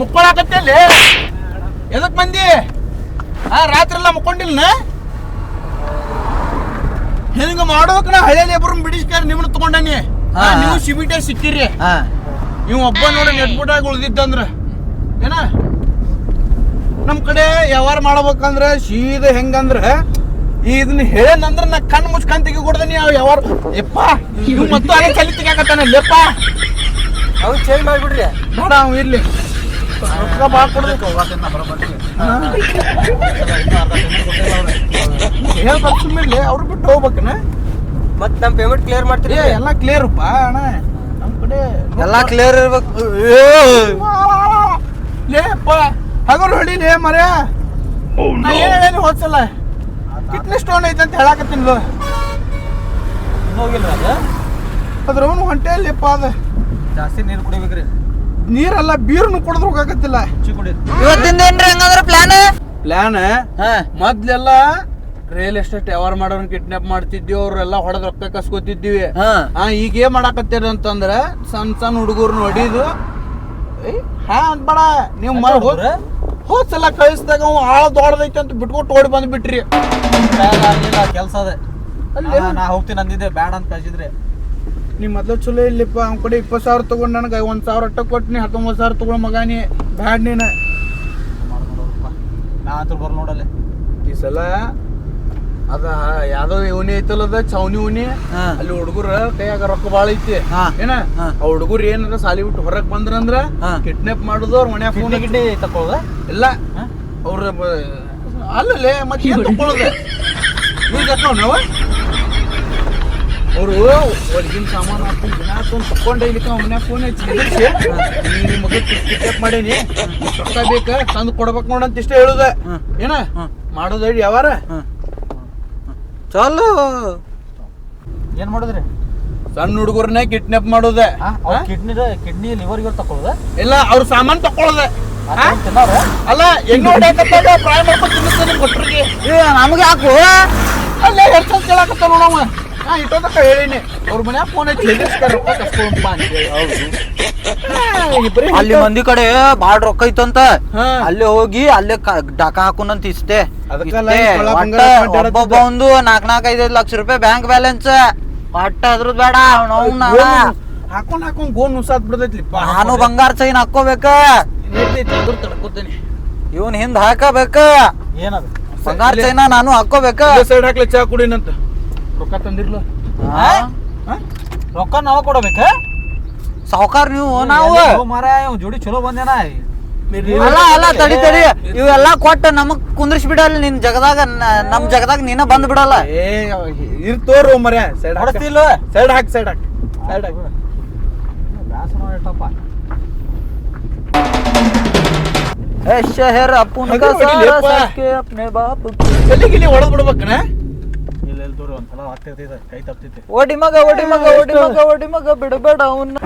ಮುಕ್ಕೊಳಕತ್ತಲ್ಲಿ ಎದಕ್ ಮಂದಿ ಆ ರಾತ್ರಿ ಎಲ್ಲ ಮುಕ್ಕೊಂಡಿಲ್ಲ ಹಿಂಗ ಮಾಡೋಕ್ ನಾ ಹಳೆ ಲೇಬರ್ ಬಿಡಿಸ್ಕಾರ ನಿಮ್ಮನ್ನ ತಗೊಂಡನಿ. ಹಾ, ನೀವು. ಸಿಬಿಟೆ ಸಿಕ್ಕಿರಿ. ಹಾ. ಇವ್ ಒಬ್ಬ ನೋಡಿ ನೆಟ್ಬಿಟ್ಟಾಗಿ ಉಳ್ದಿತ್ತಂದ್ರ ಏನ? ನಮ್ ಕಡೆ ವ್ಯವಹಾರ ಮಾಡ್ಬೇಕಂದ್ರ ಸೀದಾ ಹೆಂಗಂದ್ರ ಇದನ್ನ ಹೇಳಂದ್ರ ನಾ ಕಣ್ ಮುಚ್ಕೊಂಡ್ ತೆಗಿ ಕೊಡ್ದನಿ ಅವ್ ವ್ಯವಹಾರ. ಯಪ್ಪ ಇವ್ ಮತ್ತು ಅದೇ ಚಲಿ ತೆಗಿಯಾಕತ್ತಾನ ಲೆಪ್ಪ ಅವು ಚೇಂಜ್ ಮಾಡ್ಬಿಡ್ರಿ. ಬೇಡ ಅವ್ ಇರ್ಲಿ. ರೊಕ್ಕ ಭಾಳ ಕೊಡ್ಬೇಕು ಹೇಳ್ಬೇಕು ಸುಮ್ಮಿರ್ಲಿ ಅವ್ರು ಬಿಟ್ಟು ಹೋಗ್ಬೇಕನ ಮತ್ ನಮ್ಮ ಪೇಮೆಂಟ್ ಕ್ಲಿಯರ್ ಮಾಡ್ತೀರಿ ಎಲ್ಲ ಕ್ಲಿಯರ್ ಅಪ್ಪ ಅಣ್ಣ. ನಮ್ಮ ಕಡೆ ಎಲ್ಲ ಕ್ಲಿಯರ್ ಇರ್ಬೇಕು. ಲೇಪ್ಪ ಹಗಲು ಹೊಡಿಲಿ ಮರೆ ನಾ ಏನ್ ಹೇಳೇನಿ ಹೋದ್ಸಲ? ಕಿಡ್ನಿ ಸ್ಟೋನ್ ಐತೆ ಅಂತ ಹೇಳಾಕತ್ತೀನಿ ಹೋಗಿಲ್ಲ ಅದು? ಅದ್ರ ಅವನು ಹೊಂಟೆ ಇಲ್ಲಪ್ಪ ಅದ. ಜಾಸ್ತಿ ನೀರು ಕುಡಿಬೇಕ್ರಿ. ನೀರೆಲ್ಲ ಬೀರ್ನು ಕುಡಿದ್ರು ಹೋಗಕತ್ತಿಲ್ಲ. ಇವತ್ತಿಂದ ಏನ್ರಿ ಹಂಗಂದ್ರ ಪ್ಲಾನ್ ಪ್ಲಾನ್ ಹಾ. ಮೊದ್ಲೆಲ್ಲ ರಿಯಲ್ ಎಸ್ಟೇಟ್ ವ್ಯವಹಾರ ಮಾಡೋನ್ ಕಿಡ್ನಾಪ್ ಮಾಡ್ತಿದ್ವಿ ಅವ್ರೆಲ್ಲ ಹೊಡೆದ್ ರೊಕ್ಕ ಕಸ್ಕೊತಿದ್ವಿ. ಹಾ. ಹಾ ಈಗ ಏನ್ ಮಾಡಾಕತ್ತೇರಿ ಅಂತಂದ್ರ ಸಣ್ಣ ಸಣ್ಣ ಹುಡುಗರ್ನ ಹೊಡಿದು. ಏಯ್, ಹಾ ಅನ್ಬೇಡ ನೀವು ಮರ ಹೋದ್ ಸಲ ಕಳಿಸ್ದಾಗ ಅವ್ ಆಳ ದೊಡ್ಡದೈತೆ ಅಂತ ಬಿಟ್ಕೊಟ್ಟು ಓಡಿ ಬಂದ್ಬಿಟ್ರಿ. ಕೆಲಸ ಅದೇ. ಅಲ್ಲಿ ನಾ ಹೋಗ್ತೀನಿ ಅಂದಿದ್ದೆ ಬ್ಯಾಡ ಅಂತ ಕಳ್ಸಿದ್ರಿ. ನೀ ಮೊದಲು ಚಲೋ ಇಲ್ಲಿಪ್ಪ ಅವ್ನ ಕಡೆ ಇಪ್ಪತ್ತು ಸಾವಿರ ತೊಗೊಂಡು ನನಗೆ ಒಂದು ಸಾವಿರ ಅಟ್ಟ ಕೊಟ್ನಿ ಹತ್ತೊಂಬತ್ತು ಸಾವಿರ ತಗೊಂಡ್ ಮಗಾನಿ ಬ್ಯಾಡ್ ನೀನು. ನಾ ಅಂತ ಬರ್ ನೋಡಲ್ಲ. ಈ ಸಲ ಅದ ಯಾವ್ದೋ ಇವನಿ ಐತಲ್ಲ ಅದ ಚೌನಿ ಉನಿ ಅಲ್ಲಿ ಹುಡುಗರ ಕೈಯಾಗ ರೊಕ್ಕ ಬಾಳ ಐತಿ. ಏನ. ಆ ಹುಡುಗರು ಏನಾರ ಸಾಲಿ ಬಿಟ್ಟು ಹೊರಗ್ ಬಂದ್ರಂದ್ರ. ಕಿಡ್ನಾಪ್ ಮಾಡುದು ಅವ್ರ ಮನ್ಯಾಗ ಫೋನ್ ಗಿಡ್ಡಿ ತಕೊಳ್ಳೋದ ಇಲ್ಲ. ಅವ್ರ ಅಲ್ಲಲ್ಲೇ ಮತ್ತೆ ತಕೊಳ್ಳೋದ ತಕೊಳ್ಳೋದು ಈಗ ನಾವು? ಅವರು ಹೊರಗಿನ ಸಾಮಾನು ಹಾಕಿ ದಿನ ಹಾಕೊಂಡು ತಕೊಂಡೆ ಇಲ್ಲಿ ಅವನ ಫೋನ್ ಹಚ್ಚಿ. ನಿಲ್ಲಿಸಿ, ನೀ ಮಗ ಪಿಕಪ್ ಮಾಡೀನಿ. ರೊಕ್ಕ ಬೇಕ? ತಂದು ಕೊಡ್ಬೇಕು ನೋಡಂತ ಇಷ್ಟ ಹೇಳುದ. ಏನ? ಹ್ಮ್. ಹೇಳಿ ಯಾವಾರ? ಚಲೋ. ಏನ್ ಮಾಡಿದ್ರಿ? ಸಣ್ಣ ಹುಡುಗರನ್ನ ಕಿಡ್ನಾಪ್ ಮಾಡೋದ. ಕಿಡ್ನಿ ಕಿಡ್ನಿ ಲಿವರ್ ಇವ್ರು ತಕೊಳ್ಳೋದ ಇಲ್ಲ ಅವ್ರ ಸಾಮಾನ್ ತಕೊಳ್ಳೋದ ಅಲ್ಲ ಹೆಂಗ್ ಹೊಡ್ಯಾಕತ್ತಾಗ ಪ್ರಾಯ ಮಾಡ್ಕೊಂಡು ತಿನ್ನಿಸ್ತಾನೆ ಕೊಟ್ಟರಿಗೆ ನಮ್ಗೆ ಹಾಕು ಅಲ್ಲೇ ಹೆಚ್ಚು ಕೇಳಾಕತ್ತ ನೋಡಮ್ಮ ನಾ ಇಟ್ಟೋದಕ್ಕ ಹೇಳಿನಿ. ಅವ್ರ ಮನ್ಯಾಗ ಫೋನ್ ಐತಿ ಹೇಳಿಸ್ತಾರ ರೊಕ್ಕ ಕಸ್ಕೊಂಡ್ ಬಾ ಅಂತೇಳಿ ಇಬ್ರೇ ಅಲ್ಲಿ ಮಂದಿ ಕಡೆ ಬಾಳ ರೊಕ್ಕ ಇತ್ತಂತ ಅಲ್ಲೇ ಅಲ್ಲಿ ಹೋಗಿ ಅಲ್ಲೇ ಡಕ ಡಾಕ ಹಾಕೊಂಡಂತ ಇಷ್ಟೇ. ಒಬ್ಬೊಬ್ಬ ಒಂದು ನಾಕ್ ನಾಕ್ ಐದೈದು ಲಕ್ಷ ರೂಪಾಯಿ ಬ್ಯಾಂಕ್ ಬ್ಯಾಲೆನ್ಸ್. ಒಟ್ಟ ಅದ್ರದ್ ಬೇಡ ಅವ್ನ ಹಾಕೊಂಡ್ ಹಾಕೊಂಡ್ ಗೋನ್ ನುಸಾದ್ ಬಿಡ್ತೈತಿ ನಾನು ಬಂಗಾರ ಚೈನ್ ಹಾಕೋಬೇಕ ಇವನ್ ಹಿಂದ್ ಹಾಕಬೇಕ. ಏನದು? ಬಂಗಾರ ಚೈನ ನಾನು ಹಾಕೋಬೇಕ ಸೈಡ್ ಹಾಕ್ಲಿ ಚಾ ಕುಡಿನಂತ. ರೊಕ್ಕ ತಂದಿರ್ಲ ಹಾ? ರೊಕ್ಕ ನಾವ ಕೊಡಬೇಕ ಸಾವ್ಕಾರ್ ನೀವು ನಾವು ಮಾರ ಜೋಡಿ ಚಲೋ ಬಂದೇನ ಅಲ್ಲ ಅಲ್ಲ ತಡಿ ತಡಿ ಇವೆಲ್ಲ ಕೊಟ್ಟ ನಮಗ್ ಕುಂದ್ರಿಸಿ ಬಿಡಲ್ಲ ನಿನ್ ಜಗದಾಗ ನ- ನಮ್ ಜಗದಾಗ ನೀನ ಬಂದ್ ಬಿಡಲ್ಲ ಏ ಇರ್ತೋರು ಮರ್ಯ ಸೈಡ್ ಹಾಕ್ ಹೊಡಸ್ತಿಲ್ಲ ಸೈಡ್ ಹಾಕ್ ಸೈಡ್ ಹಾಕ್ ಸೈಡ್ ಹಾಕ್ ಬ್ಯಾಸರ ಇಟ್ಟಪ್ಪ ए शहर अपन अगर का बड़ी सारा लेपा। सबके अपने बाप की ಎಲ್ಲಿ ಗಿಲಿ ಹೊಡೆದ್ ಬಿಡ್ಬೇಕನ ಇಲ್ಲ ಇಲ್ಲ ತೋರಿ ಒಂದ್ಸಲ ಆಗ್ತಿರ್ತೈತೆ ಕೈ ತಪ್ತೈತೆ ಓಡಿ ಮಗ ಓಡಿ ಮಗ ಓಡಿ ಮಗ ಓಡಿ ಮಗ ಬಿಡಬೇಡ ಅವನ್ನ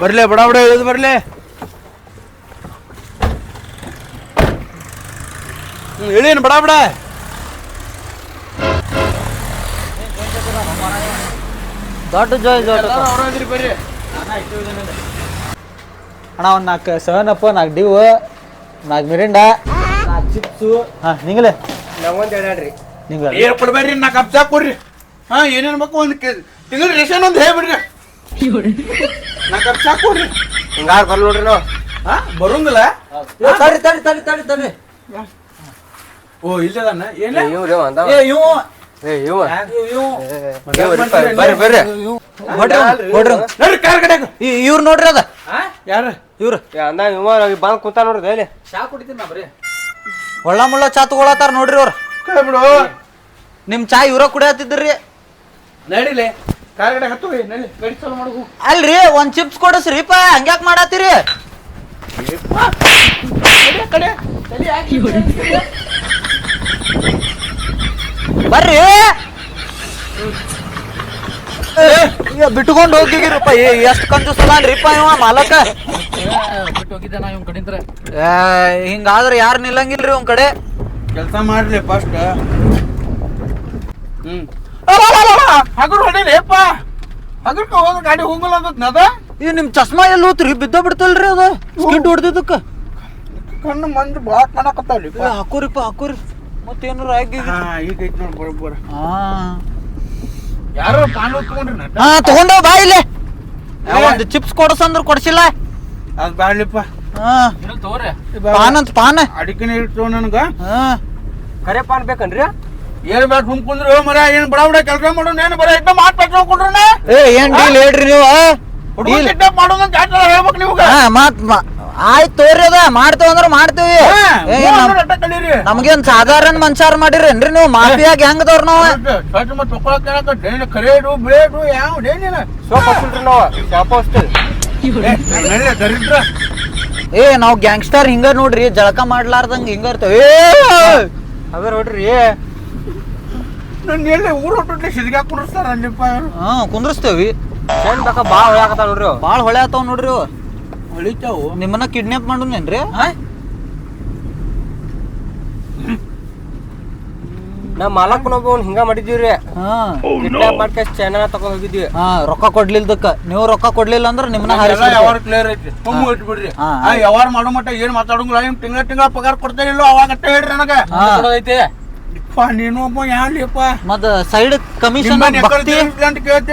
ಬರ್ಲೆ ಬಡ ಬಡ ಇಳಿದು ಬರ್ಲೆ. ಇಳೀನ್ ಬಡ ಬಡ. ದೊಡ್ಡ ಜೋಯ್ ದೊಡ್ಡ ಬರ್ರಿ. ಅಣ್ಣ ಒಂದ್ ನಾಲ್ಕು ಸೆವೆನ್ ಅಪ್ ನಾಲ್ಕು ಡಿವ್ ನಾಲ್ಕು ಮಿರಿಂಡ ನಾಲ್ಕು ಚಿಪ್ಸು ಹಾ ನಿಂಗಲೆ ನಿಂಗಲೆ ಏರ್ ಕೊಡ್ಬೇಡ್ರಿ ನಾ ಕಪ್ ಚಾ ಕೊಡ್ರಿ. ಹಾ ಏನೇನ್ ಬೇಕು ಒಂದ್ ತಿಂಗಳ ರೇಷನ್ ಒಂದ್ ಹೇಳ್ಬಿಡ್ರಿ. ನಾ ಕಪ್ ಚಾ ಕೊಡ್ರಿ. ಹಿಂಗಾರು ಬರ್ಲ ನೋಡ್ರಿ ನಾವು. ಹಾ ಬರುಂಗಿಲ್ಲ. ತಡಿ ತಡಿ ತಡಿ ತಡಿ ತಡಿ ಓ ಇಲ್ಲದಾನ ಏನ? ಇವ್ರಿ ಅಂದ ಏ ಇವ್ ಏ ಇವ ಬರ್ರಿ ಬರ್ರಿ. ನೋಡ್ರಿ ಕಾರ್ ಕಡೆ ಇವ್ರು ನೋಡ್ರಿ ಅದ. ಯಾರು? ಇವ್ರು. ಅಂದ ಇವ ಬಂದ್ ಕುಂತ ನೋಡ್ರಿ ಹೇಳಿ ಒಳ್ಳ ಮುಳ್ಳ ಚಾ ತಗೊಳತಾರ ನೋಡ್ರಿ ಅವ್ರು. ಕೈ ಬಿಡು. ನಿಮ್ ಚಾಯ್ ಇವ್ರ ಕುಡಿಯತ್ತಿದ್ರಿ ನಡಿಲೆ. ಹತ್ತು ನಡಿ ಗಡಿ ಚಾಲು ಮಾಡು. ಅಲ್ರಿ ಒಂದ್ ಚಿಪ್ಸ್ ಕೊಡಸ್ರಿಪ್ಪ ಹಂಗ್ಯಾಕ್ ಮಾಡತ್ತೀರಿ? ಕಡೆ ಕಡೆ ತಡಿ ಹಾಕಿ ಬರ್ರಿ ಬಿಟ್ಕೊಂಡು ಹೋಗಿಗಿರಪ್ಪ ಎಷ್ಟು ಕಂಜೂಸ್ ಇವ ಮಾಲಕ? ಬಿಟ್ಟು ಹೋಗಿದ್ದೆ ನಾ ಇವ್ ಕಡಿಂದ್ರ. ಏ, ಹಿಂಗಾದ್ರೆ ಯಾರು ನಿಲ್ಲಂಗಿಲ್ರಿ ಒಂದ್ ಕಡೆ? ಕೆಲಸ ಮಾಡ್ಲಿ ಫಸ್ಟ್ ಹ್ಮ್. ಹಗರ್ ಹೊಡಿಲೇಪ್ಪ ಹಗರ್ಕ ಹೋದ ಗಾಡಿ ಹೋಗಲ್ಲ ಅಂತ ನದ ಈ ನಿಮ್ ಚಸ್ಮಾ ಎಲ್ಲಿ ಹೋತ್ರಿ? ಬಿದ್ದ ಬಿಡ್ತಲ್ರಿ ಅದ? ಸ್ಕಿಡ್ ಹೊಡ್ದಿದ್ದಕ್ಕ. ಕಣ್ಣು ಮಂದಿ ಭಾಳ ಕಾಣಕತ್ತಾವ್ಲಿ ಏ, ಹಾಕೋರಿಪ್ಪ ಹಾಕೋರಿ. ಮತ್ತೇನಾರ ಆಗಿ ಹಾ ಈಗ ಐತಿ ನೋಡಿ ಬರೋಬ್ಬರ ಹಾ. ಯಾರೋ ಪಾನ್ ತಗೊಂಡ್ರಿ ಹಾ ತಗೊಂಡೋ ಬಾ ಇಲ್ಲಿ. ಒಂದು ಚಿಪ್ಸ್ ಕೊಡಸಂದ್ರ ಕೊಡ್ಸಿಲ್ಲ. ಅದು ಬ್ಯಾಡ್ಲಿಪ್ಪ. ಹಾ. ಪಾನ್ ಅಂತ ಪಾನ್. ಅಡಿಕೆ ನೀರು ತಗೊಂಡ್ ನನಗ. ಹಾ. ಕರೆ ಪಾನ್ ಬೇಕನ್ರಿ? ಏನ್ ಬೇಡ ಸುಮ್ ಕುಂದ್ರು? ಮರ ಏನ್ ಬಡ ಬಡ ಕೆಲಸ ಮಾಡೋಣ ಏನ್ ಬರ ಇಟ್ಟ ಮಾತ್ ಪೆಟ್ಕೊಂಡ್ರನ ಏ ಏನ್ ಡೀಲ್ ಹೇಳ್ರಿ ನೀವು ಹುಡುಗ ಡೀಲ್ ಇಟ್ಟ ಮಾಡೋದು ಅಂತ ಯಾಕೆ ಹೇಳ್ಬೇಕು ನೀವು ಹಾ ಮಾತ್ ಮ- ಆಯ್ತ್ ತೋರಿ ಅದ ಮಾಡ್ತೇವ ಅಂದ್ರ ಮಾಡ್ತೇವಿ. ಏ, ನಮ್- ನಮ್ಗೇನ್ ಸಾಧಾರಣ ಮನ್ಸಾರ ಮಾಡಿರೇನ್ರಿ ನೀವು? ಮಾಫಿಯಾಗ ಹೆಂಗದವ್ರ ನಾವು? ಸ್ವಚ್ಛ ಮತ್ತೆ ತಗೊಳಕ್ ಡೇನ್ ಕರೇಡು ಬ್ಲೇಡು ಯಾವ ಡೇನಿನ ಸೋಪ್ ಹಚ್ಚಿಲ್ರಿ ನಾವು ಶಾಪ ಅಷ್ಟೇ. ದರಿದ್ರ. ಏ ನಾವ್ ಗ್ಯಾಂಗ್ಸ್ಟರ್ ಹಿಂಗ ನೋಡ್ರಿ ಜಳಕ ಮಾಡ್ಲಾರ್ದಂಗ ಹಿಂಗ ಇರ್ತೇವೆ. ಅವೇ ನೋಡ್ರಿ ನನ್ನ ಎಲ್ಲಿ ಊರು ಹೊಟ್ಟು ಸಿದ್ಗಾ ಹಾ ಕುಂದ್ರಸ್ತೇವಿ. ಚೆಂದ ಬೇಕ ಭಾಳ ಹೊಳ್ಯಾಕತ್ತಾವ ನೋಡ್ರಿ ಬಾಳ ಹೊಳೆ ಆತಾವ್ ನೋಡ್ರಿ. ಹೊಳಿತಾವು? ನಿಮ್ಮನ್ನ ಕಿಡ್ನಾಪ್ ಮಾಡುನೇನ್ರಿ ನಮ್ಮ ಮಾಲಕ್ಕನೊಬ್ಬ ಅವ್ನು ಹಿಂಗ ಮಾಡಿದೀವ್ರಿ ಹಾ. ಕಿಡ್ನಾಪ್ ಮಾಡ್ಕ ಚೆನ್ನ ತಗೊಂಡ್ ಹೋಗಿದ್ವಿ ಹಾ ರೊಕ್ಕ ಕೊಡ್ಲಿಲ್ದಕ್ಕ. ನೀವು ರೊಕ್ಕ ಕೊಡ್ಲಿಲ್ಲ ಅಂದ್ರ ನಿಮ್ಮನ್ನ ಎಲ್ಲ. ಯಾವಾರ ಕ್ಲಿಯರ್ ಐತಿ. ತುಂಬ ಇಟ್ಬಿಡ್ರಿ. ಹಾ, ಆ ವ್ಯವಹಾರ ಮಾಡೋ ಮಟ್ಟ ಏನ್ ಮಾತಾಡಂಗಿಲ್ಲ ನಿಮ್ ತಿಂಗಳ ತಿಂಗಳ ಪಗಾರ ಕೊಡ್ತಾ ಇಲ್ಲೋ ಅವಾಗ ಹೇಳ್ರಿ ನನಗ. ಹಾ. ಕೊಡೋದೈತಿ? ಯಪ್ಪ ನೀನು ಒಬ್ಬ ಸೈಡ್ ಕಮಿಷನ್ ಭಕ್ತಿ ಅಂತ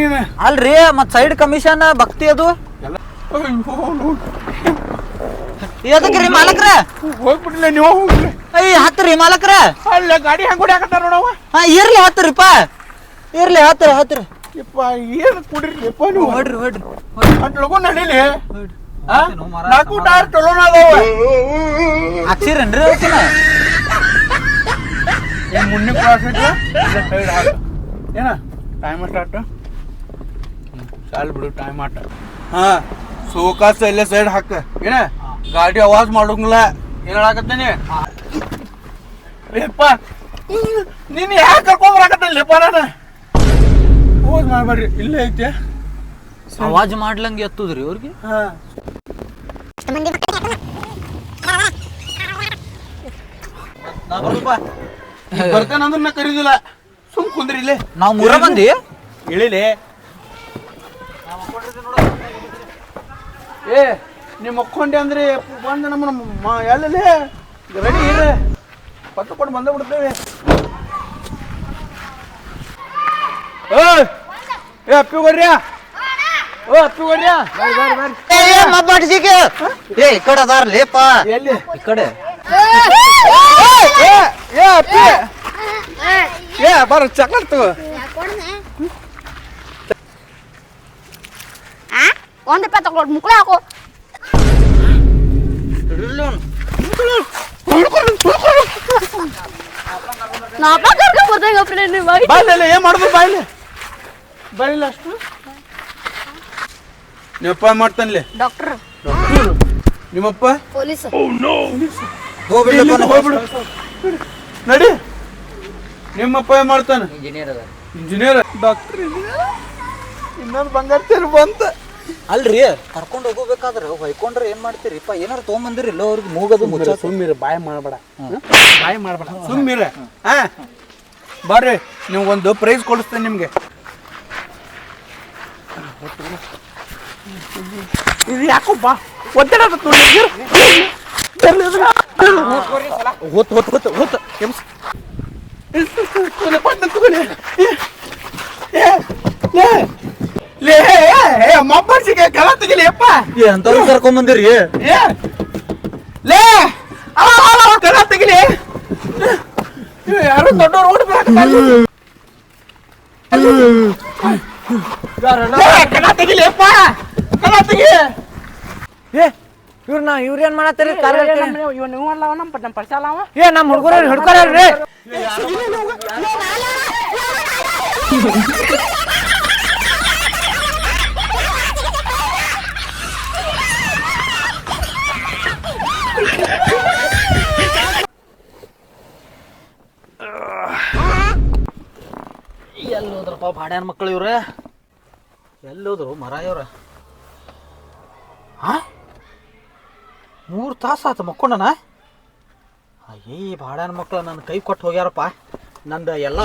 ನೀನು. ಅಲ್ರಿ ಮತ್ ಸೈಡ್ ಕಮಿಷನ್ ಭಕ್ತಿ ಅದು. ಎದಕ್ರಿ ಮಾಲಕ್ರ? ಹೋಗ್ಬಿಡ್ಲಿ ನೀವು ಅಯ್ಯ ಹತ್ರಿ ಮಾಲಕ್ರ. ಅಲ್ಲ ಗಾಡಿ ಹೆಂಗ್ ಹೊಡ್ಯಾಕತ್ತಾರ ನೋಡವ ಹಾ ಇರ್ಲಿ ಹತ್ತರಿಪ್ಪ ಇರ್ಲಿ ಹತ್ರಿ ಹತ್ರಿ. ಯಪ್ಪ ಏನ್ ಕುಡಿರಿಪ್ಪ ನೀವು? ಹೊಡ್ರಿ ಹೊಡ್ರಿ ಅಟ್ ಲಗು ನಡೀಲಿ? ನಾಲ್ಕು ಟೈರ್ ಚಲೋನ ಅದಾವ. ಹಾಕ್ಸಿರೇನ್ರಿ ಅವತ್ತಿನ ಏನ್ ಮುಂದೆ ಕ್ರಾಸ್ ಐತಿ ಸೈಡ್ ಹಾಕ ಏನ? ಟೈಮ್ ಸ್ಟಾರ್ಟ್ ಸಾಲ್ ಬಿಡು ಟೈಮ್ ಆಟ. ಹಾ ಸೋಕಾಸ ಇಲ್ಲೇ ಸೈಡ್ ಹಾಕ. ಏನ? ಗಾಡಿ ಆವಾಜ್ ಮಾಡೋಂಗಿಲ್ಲ. ಏನ ಹೇಳಾಕತ್ತೇನಿ ಲೇಪ್ಪ ನೀನು ಯಾಕೆ ಕರ್ಕೊಂಡ್ ಬರಾಕತ್ತೇನಿ ಲೇಪ್ಪ ನಾನು? ಓದ್ ಮಾಡ್ಬೇಡ್ರಿ ಇಲ್ಲೇ ಐತೆ. ಅವಾಜ್ ಮಾಡ್ಲಂಗ ಎತ್ತದ್ರಿ ಅವ್ರಿಗೆ ಹಾ. ಬರ್ತಾನಂದ್ರ ನಾ ಕರೀದಿಲ್ಲ. ಸುಮ್ ಕುಂದ್ರಿ ಇಲ್ಲೇ. ನಾವ್ ಮೂರ ಮಂದಿ? ಇಳಿಲಿ. ಏ ನಿಮ್ಮ ಮಕ್ಕೊಂಡೆ ಅಂದ್ರೆ ಬಂದ ನಮ್ಮ ಎಲ್ಲೇ ರೆಡಿ ಇರ್ರಿ ಪತ್ತು ಕೊಟ್ಟು ಬಂದ ಬಿಡ್ತೇವೆ. ಏ ಏ ಅಪ್ಪಿ ಬರ್ರ್ಯಾ ಓ ಅಪ್ಪಿ ಏ ಮಬ್ಬಾಡ್ಸಿಗೆ ಏ ಈ ಕಡೆ ಅದಾರ ಲೇಪ ಎಲ್ಲಿ? ಈ ಕಡೆ. ಏ ಏ ಅಪ್ಪಿ. ಏ ಬರ ಚಾಕ್ಲೇಟ್ ತಗೋ ಒಂದ್ ರೂಪಾಯಿ ತಗೊಳ್ ಮುಕ್ಳು ಹಾಕು ನಾಪ ಕರ್ಕೊಂಡ್ ಬರ್ದಂಗಪ್ಪ ನೀವು ಬಾಯ್ಲೆ ಏನ್ ಮಾಡುದು ಬಾಯ್ಲೆ ಬಾಯ್ಲ ಅಷ್ಟು ನಿಮ್ಮಪ್ಪ ಮಾಡ್ತಾನ್ಲೆ ಡಾಕ್ಟರ್ ನಿಮ್ಮಪ್ಪ ಪೊಲೀಸ್ ಹೋಗ್ಬಿಡು ನಡಿ ನಿಮ್ಮಪ್ಪ ಏನ್ ಮಾಡ್ತಾನ. ಇಂಜಿನಿಯರ್ ಅದ ಇಂಜಿನಿಯರ್ ಡಾಕ್ಟರ್ ಇನ್ನೊಂದು ಬಂಗಾರ ತೇರು ಬಂತ. ಅಲ್ರಿ ಕರ್ಕೊಂಡು ಹೋಗ್ಬೇಕಾದ್ರೆ ಹೊಯ್ಕೊಂಡ್ರೆ ಏನ್ ಮಾಡ್ತೀರಿಪ್ಪ ಏನಾರ ತೊಗೊಂಬಂದಿರಿ ಇಲ್ಲ ಅವ್ರಿಗೆ ಮೂಗದು ಮುಚ್ಚ ಸುಮ್ಮಿರ ಬಾಯ್ ಮಾಡಬೇಡ. ಬಾಯ್ ಮಾಡಬೇಡ. ಸುಮ್ಮಿರ ಹಾ ಬರ್ರಿ ನೀವು ಒಂದು ಪ್ರೈಸ್ ಕೊಡಿಸ್ತೇನೆ ನಿಮ್ಗೆ. ಇದು ಯಾಕೋ ಬಾ ಒತ್ತಡ ಹೊತ್ತು ಹೊತ್ತು ಹೊತ್ತು ಹೊತ್ತು ಎಮ್ಸ್ ಲೇ ಲೇ ಮಬ್ಬರ್ಸಿಗೆ ಕಲ ತೆಗಿಲಿ ಎಂತವ್ರು ಕರ್ಕೊಂಡ್ ಬಂದಿರಿ ಏ ಲೇ ಅವ ಅವ ಕಲ ತೆಗಿಲಿ ಯಾರು ದೊಡ್ಡವ್ರು ಓಡ್ಬೇಕು ಕಲ ತೆಗಿಲಿ ಅಪ್ಪ ತೆಗಿ ಇವ್ರನ್ನ ಇವ್ರ ಏನ್ ಮಾಡತ್ತೀರಿ ಅವ ಏ ನಮ್ಮ ಹುಡುಗರು ಹಿಡ್ಕೊಳ್ರಿ ಬಾಡ್ಯಾನ ಮಕ್ಕಳು ಇವ್ರ? ಎಲ್ಲೋದ್ರು ಮರ ಇವ್ರ ಹಾ ಮೂರು ತಾಸು ಮಕ್ಕೊಂಡನ? ಅಯ್ಯ ಬಾಡ್ಯಾನ ಮಕ್ಕಳು ನನ್ನ ಕೈ ಕೊಟ್ಟು ಹೋಗ್ಯಾರಪ್ಪ. ನಂದು ಎಲ್ಲ.